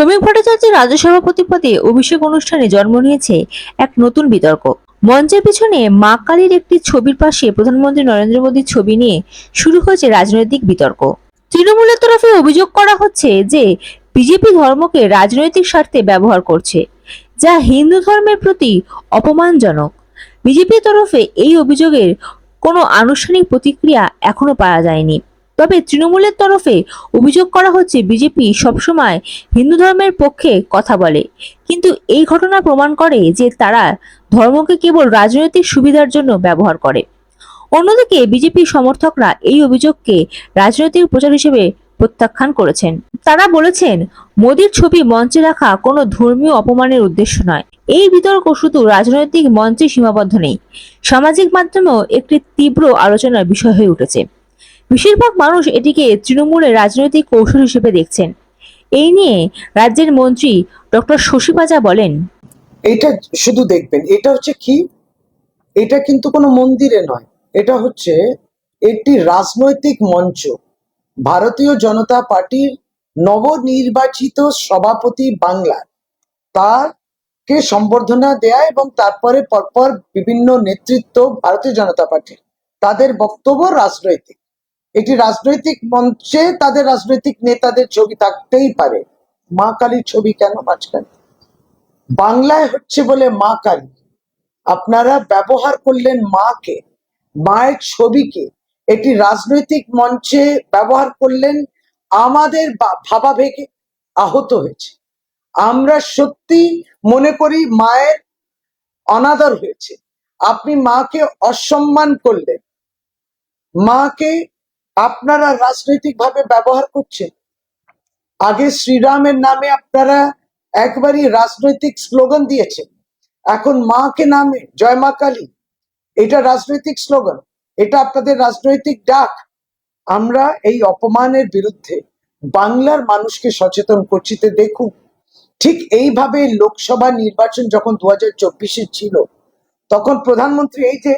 শ্রমিক ভট্টাচার্যের রাজ্য সভাপতি পদে অভিষেক অনুষ্ঠানে জন্ম নিয়েছে এক নতুন বিতর্ক। মঞ্চের পিছনে মা কালীর একটি ছবির পাশে প্রধানমন্ত্রী নরেন্দ্র মোদীর ছবি নিয়ে শুরু হয়েছে রাজনৈতিক বিতর্ক। তৃণমূলের তরফে অভিযোগ করা হচ্ছে যে বিজেপি ধর্মকে রাজনৈতিক স্বার্থে ব্যবহার করছে, যা হিন্দু ধর্মের প্রতি অপমানজনক। বিজেপির তরফে এই অভিযোগের কোনো আনুষ্ঠানিক প্রতিক্রিয়া এখনও পাওয়া যায়নি। তবে তৃণমূলের তরফে অভিযোগ করা হচ্ছে বিজেপি সবসময় হিন্দু ধর্মের পক্ষে কথা বলে। কিন্তু এই ঘটনা প্রমাণ করে যে তারা ধর্মকে কেবল রাজনৈতিক সুবিধার জন্য ব্যবহার করে। অন্যদিকে বিজেপি সমর্থকরা এই অভিযোগকে রাজনৈতিক প্রচার হিসেবে প্রত্যাখ্যান করেছেন। তারা বলেছেন, মোদীর ছবি মঞ্চে রাখা কোনো ধর্মীয় অপমানের উদ্দেশ্য নয়। এই বিতর্ক শুধু রাজনৈতিক মঞ্চে সীমাবদ্ধ নেই। সামাজিক মাধ্যমেও একটি তীব্র আলোচনার বিষয় হয়ে উঠেছে। বেশিরভাগ মানুষ এটিকে তৃণমূলের রাজনৈতিক কৌশল হিসেবে দেখছেন। এই নিয়ে রাজ্যের মন্ত্রী ডক্টর শশী পাজা বলেন, এটা শুধু দেখবেন, এটা হচ্ছে কি? এটা কিন্তু কোনো মন্দিরে নয়, এটা হচ্ছে একটি রাজনৈতিক মঞ্চ। ভারতীয় জনতা পার্টির নবনির্বাচিত সভাপতি বাংলার তারকে সম্বর্ধনা দেয়া এবং তারপরে পরপর বিভিন্ন নেতৃত্ব ভারতীয় জনতা পার্টির, তাদের বক্তব্য রাজনৈতিক। একটি রাজনৈতিক মঞ্চে তাদের রাজনৈতিক নেতাদের ছবি থাকতেই পারে। মা কালীর ছবি কেন মাঝখানে? বাংলায় হচ্ছে বলে মা কালী। আপনারা ব্যবহার করলেন মাকে, মায়ের ছবিকে। একটি রাজনৈতিক মঞ্চে ব্যবহার করলেন আমাদের বা- ভাবাবেগে আহত হয়েছে। আমরা সত্যি মনে করি মায়ের অনাদর হয়েছে। আপনি মাকে অসম্মান করলেন। মাকে আপনারা রাজনৈতিকভাবে ব্যবহার করছেন। আগে শ্রীরামের নামে আপনারা একবারই রাজনৈতিক স্লোগান দিয়েছেন। এখন মাকে নামে জয় মা কালী। এটা রাজনৈতিক স্লোগান। এটা আপনাদের রাজনৈতিক ডাক। আমরা এই অপমানের বিরুদ্ধে বাংলার মানুষকে সচেতন করছি। দেখুন, ঠিক এইভাবে লোকসভা নির্বাচন যখন দু হাজার ছিল, তখন প্রধানমন্ত্রী এই যে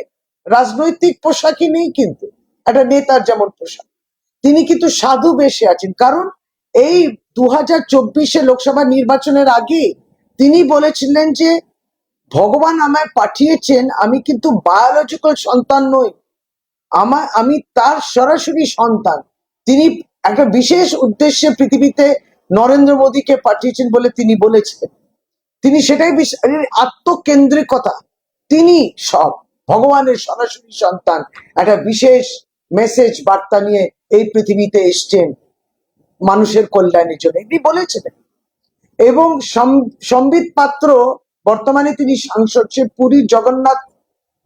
রাজনৈতিক পোশাকই নেই কিন্তু একটা নেতার যেমন পোশাক। তিনি কিন্তু সাধু বেশে আছেন। কারণ এই দু হাজার চব্বিশে লোকসভা নির্বাচনের আগে তিনি বলেছিলেন যে, ভগবান আমায় পাঠিয়েছেন, আমি কিন্তু বায়োলজিক্যাল সন্তান নই। আমার আমি তার সরাসরি সন্তান। তিনি একটা বিশেষ উদ্দেশ্যে পৃথিবীতে নরেন্দ্র মোদীকে পাঠিয়েছেন বলে তিনি বলেছিলেন। তিনি সেটাই আত্মকেন্দ্রিকতা। তিনি সব, ভগবানের সরাসরি সন্তান। একটা বিশেষ মেসেজ, বার্তা নিয়ে এই পৃথিবীতে এসছেন মানুষের কল্যাণের জন্য। এটি বলেছিলেন। এবং সম্বিত পাত্র, বর্তমানে তিনি সাংসদ, সে পুরীর জগন্নাথ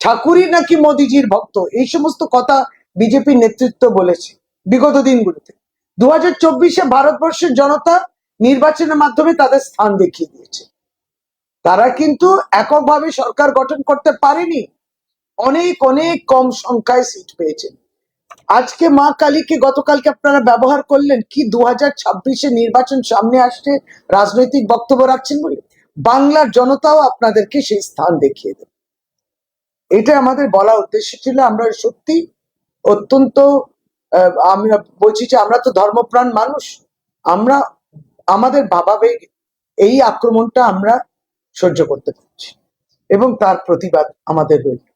ঠাকুরই নাকি মোদিজির ভক্ত। এই সমস্ত কথা বিজেপির নেতৃত্ব বলেছে বিগত দিনগুলোতে। দু হাজার চব্বিশে ভারতবর্ষের জনতা নির্বাচনের মাধ্যমে তাদের স্থান দেখিয়ে দিয়েছে। তারা কিন্তু এককভাবে সরকার গঠন করতে পারেনি। অনেক অনেক কম সংখ্যায় সিট পেয়েছেন। আজকে মা কালীকে গতকালকে আপনারা ব্যবহার করলেন কি দু হাজার নির্বাচন সামনে আসছে? রাজনৈতিক বক্তব্য রাখছেন বলে? বাংলার জনতাও আপনাদেরকে সেই স্থান দেখিয়ে দেবে। এটা আমাদের বলা উদ্দেশ্য ছিল। আমরা সত্যি অত্যন্ত আহ, আমি বলছি যে আমরা তো ধর্মপ্রাণ মানুষ। আমরা আমাদের ভাবাবেগ এই আক্রমণটা আমরা সহ্য করতে পারছি। এবং তার প্রতিবাদ আমাদের রইল।